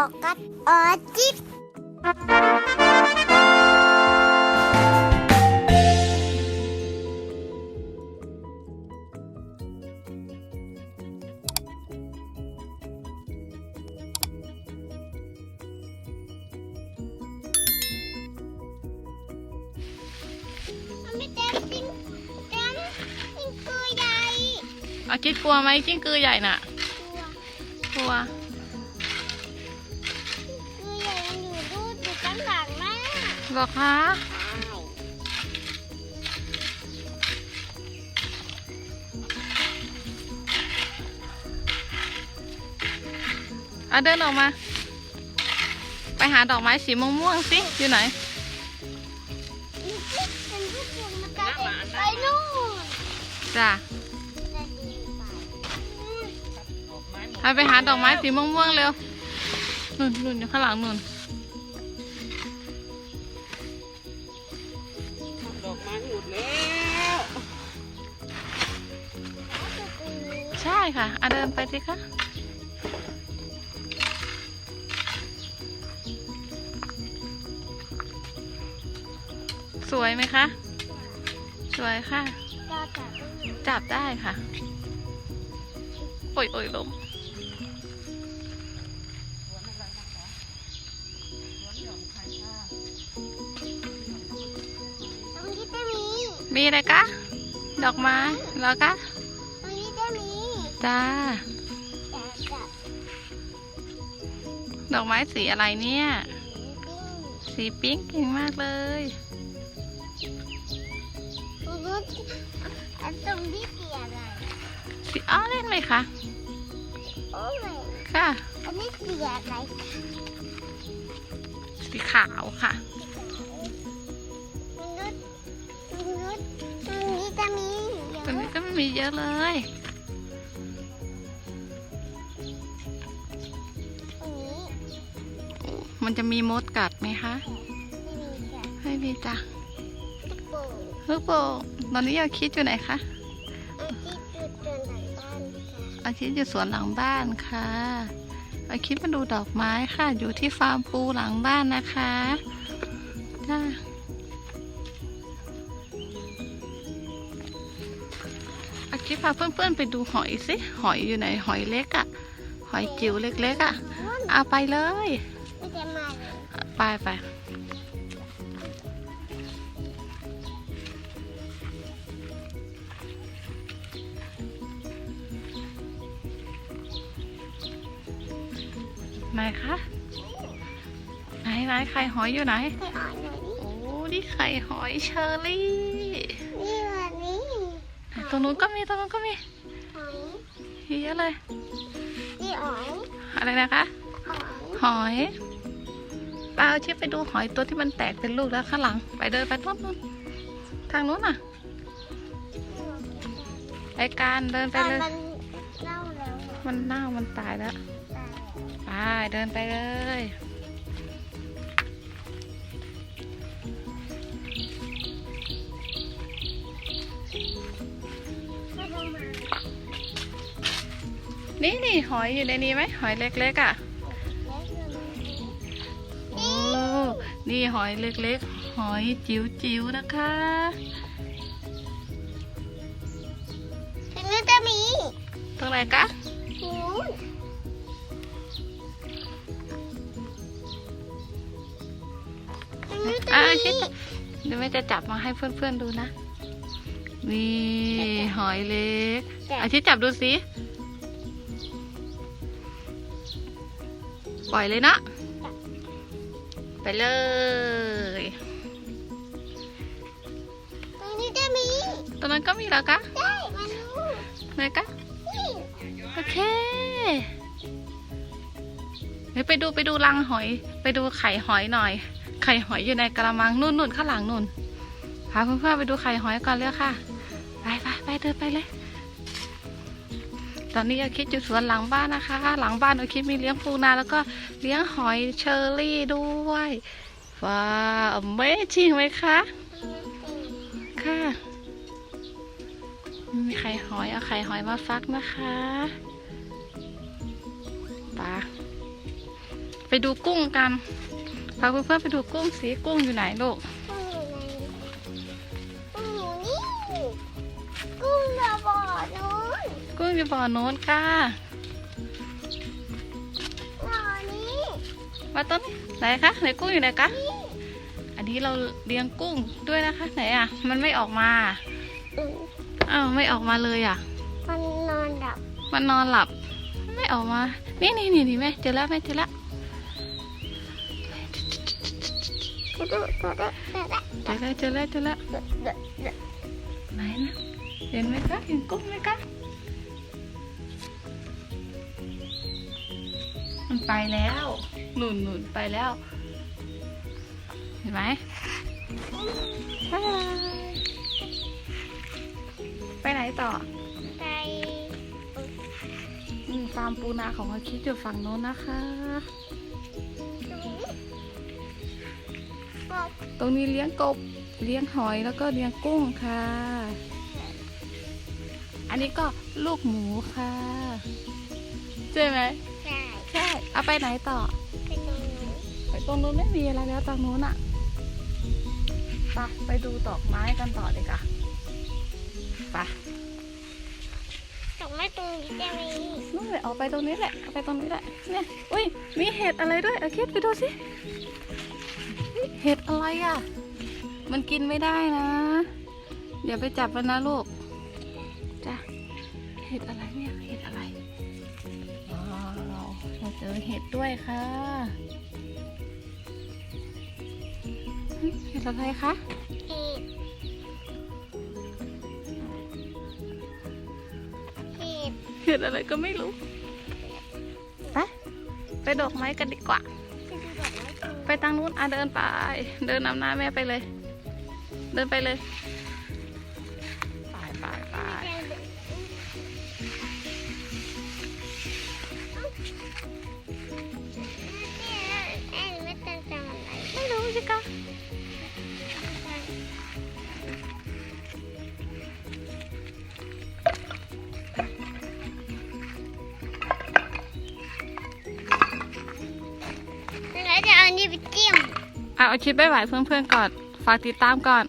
อกัสออจิบมันไม่เต็มจริงเต็มจริงคือใหญ่อาคิดกลัวไหมกิ้งกือใหญ่น่ะ กลัวคือ หรอคะอะเดินออกมา ไปหาดอกไม้สีม่วงๆสิ อยู่ไหนนี่สิเป็นรูปวงมันไปนู่นจ้ะไปหาดอกไม้สีม่วงๆเร็วนุ่นนุ่นอยู่ข้างหลังนุ่น ใช่ค่ะอะเดินไปสิคะสวยไหมคะ สวยค่ะก็จะจับได้ค่ะ โอ้ยโอ้ยลมตรงนี้จะมีมีอะไรคะดอกไม้เหรอคะตรงนี้จะมี จ้าแต่กับดอกไม้สีอะไรเนี่ย สีปิ้งสีปิ๊งเก่งมากเลยตรงนู้นอันตรงนี้สีอะไร สีอ้อเล่นไหมคะ โอ้ยค่ะ อันนี้สีอะไรสีขาวค่ะตรงนู้นตรงนู้นตรงนี้จะมีตรงนี้ก็ไม่มีเยอะเลย มันจะมีมดกัดไหมคะ ไม่มีค่ะไม่มีจ้ะโป่งลูกโป่งตอนนี้ยาคิดอยู่ไหนคะอาทิตย์จุดเดินหลังบ้านค่ะอาคิดอยู่สวนหลังบ้านค่ะอาคิดมาดูดอกไม้ค่ะ อยู่ที่ฟาร์มปูหลังบ้านนะคะจ้าอาคิดพาเพื่อนๆไปดูหอยสิ หอยอยู่ไหน หอยเล็กอะหอยจิ๋วเล็กๆอะเอาไปเลย ไปไป ไหนคะ ไหนไหนไข่หอยอยู่ไหนไปอ่อนหน่อยนี่โอ้ นี่ไข่หอยเชอรี่ นี่วันนี้ตรงนู้นก็มีตรงนู้นก็มีหอยเยอะเลย นี่หอยอะไรนะคะหอย หอย ปลาเอาชิปไปดูหอยตัวที่มันแตกเป็นลูกแล้วข้างหลัง ไปเดินไปนู้นนู้นทางนู้นน่ะไอการเดินไปตอนเลย มันเน่าแล้วอะมันเน่ามันตายแล้วตายไปเดินไปเลยไม่ต้องมานี่นี่หอยอยู่ในนี้ไหมหอยเล็กๆอะ นี่หอยเล็กๆ หอยจิ๋วๆ นะคะถึงนู้นจะมีตรงไหนคะนู้นถึงนู้นจะอะมีชิเดี๋ยวแม่จะจับมาให้เพื่อนๆดูนะ นี่หอยเล็กอาชิตจับดูสิ ปล่อยเลยนะ ไปเลย ตรงนี้จะมีตรงนั้นก็มีแล้วคะได้มาดูไหนคะนี่โอเคเดี๋ยวไปดูไปดูรังหอย ไปดูไข่หอยหน่อย ไข่หอยอยู่ในกระมังนู่นนู่นข้างหลังนู่นพาเพื่อนๆไปดูไข่หอยก่อนเลยค่ะ ไปไปไปเดินไปเลย ตอนนี้อาคิดอยู่สวนหลังบ้านนะคะ หลังบ้านอาคิดมีเลี้ยงปูนาแล้วก็เลี้ยงหอยเชอรี่ด้วยว้าวไม่จริงไหมคะ ค่ะ มีไข่หอย เอาไข่หอยมาฟักนะคะปลาไปดูกุ้งกัน พาเพื่อนๆไปดูกุ้งสิกุ้งอยู่ไหนลูกกุ้งอยู่ไหนกุ้งอยู่นี่กุ้งระบอดนู กุ้งอยู่บ่อโน้นค่ะบ่อนี้มาต้นไหนคะไหนกุ้งอยู่ไหนคะนี่อันนี้เราเลี้ยงกุ้งด้วยนะคะ ไหนอะ มันไม่ออกมาอืมอ้าวไม่ออกมาเลยอะ มันนอนหลับ มันนอนหลับ ไม่ออกมา นี่นี่นี่นี่แม่เจอแล้วแม่เจอแล้วกระโดดกระโดดกระโดดเจอแล้วเจอแล้วเจอแล้วกระโดดกระโดดไหนนะเห็นไหมคะเห็นกุ้งไหมคะ ไปแล้วหนุนหนุนไปแล้ว เห็นไหมบ๊ายบายไปไหนต่อไปอืมฟาร์มปูนาของอาคิดอยู่ฝั่งโน้นนะคะ ตรงนี้เลี้ยงกบ เลี้ยงหอยแล้วก็เลี้ยงกุ้งค่ะ อันนี้ก็ลูกหมูค่ะ ใช่ไหม เอาไปไหนต่อเป็นตรงนู้นไปตรงนู้นไม่มีอะไรแล้วตรงนู้นอะไปไปดูดอกไม้กันต่อเลยค่ะไปดอกไม้ตรงนี้ได้ไหมนู่นเลยเอาไปตรงนี้แหละเอาไปตรงนี้แหละ เนี่ย อุ้ย มีเห็ดอะไรด้วยเอาคิดไปดูสิ เห็ดอะไรอะมันกินไม่ได้นะ เดี๋ยวไปจับมันนะลูก จ้ะ เห็ดอะไรเนี่ย เห็ดอะไร เราเจอเห็ดด้วยค่ะหึเห็ดอะไรคะเห็ดเห็ดเห็ดอะไรก็ไม่รู้ไปไปดอกไม้กันดีกว่า ไปดูดอกไม้ตรงไปทางนู้นอะเดินไป เดินนำหน้าแม่ไปเลย เดินไปเลยไปไปไป เอาคลิปไปไหวเพื่อนๆก่อน ฝากติดตามก่อน